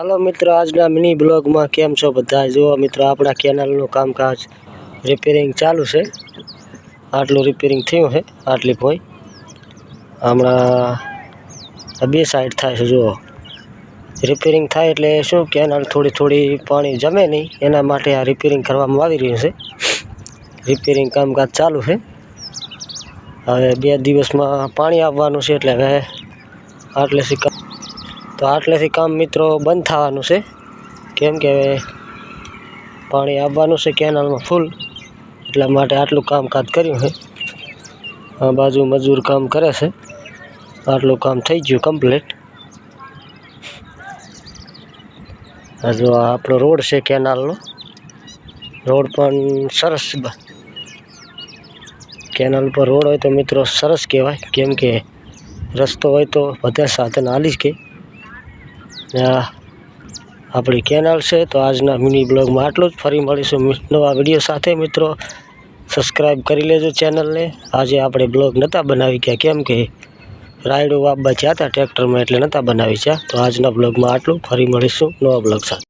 હાલો મિત્રો, આજના મિની બ્લોગમાં કેમ છો બધા? જુઓ મિત્રો, આપણા કેનાલનું કામકાજ રિપેરિંગ ચાલુ છે. આટલું રિપેરિંગ થયું છે, આટલી પોઈ હમણાં બે સાઈડ થાય છે, જુઓ. રિપેરિંગ થાય એટલે શું કેનાલ થોડી થોડી પાણી જમે નહીં, એના માટે આ રિપેરિંગ કરવામાં આવી રહ્યું છે. રિપેરિંગ કામકાજ ચાલુ છે. હવે બે દિવસમાં પાણી આવવાનું છે, એટલે હવે આટલે કામ તો આટલેથી કામ મિત્રો બંધ થવાનું છે. કેમ કે હવે પાણી આવવાનું છે કેનાલમાં ફૂલ, એટલા માટે આટલું કામકાજ કર્યું છે. આ બાજુ મજૂર કામ કરે છે. આટલું કામ થઈ ગયું કમ્પ્લીટ હજુ આ આપણો રોડ છે કેનાલનો. રોડ પણ સરસ કેનાલ પર રોડ હોય તો મિત્રો સરસ કહેવાય. કેમ કે રસ્તો હોય તો બધા સાધન હાલી જ કે. આપણી કેનલ છે, તો આજના મિની બ્લોગમાં આટલું જ. ફરી મળીશું નવા વીડિયો સાથે. મિત્રો સબસ્ક્રાઈબ કરી લેજો ચેનલને આજે આપણે બ્લોગ નહોતા બનાવી ગયા કેમ કે રાયડો વાપવા જ્યાં હતા ટ્રેક્ટરમાં એટલે નહોતા બનાવી ગયા તો આજના બ્લોગમાં આટલું ફરી મળીશું નવા બ્લોગ સાથે.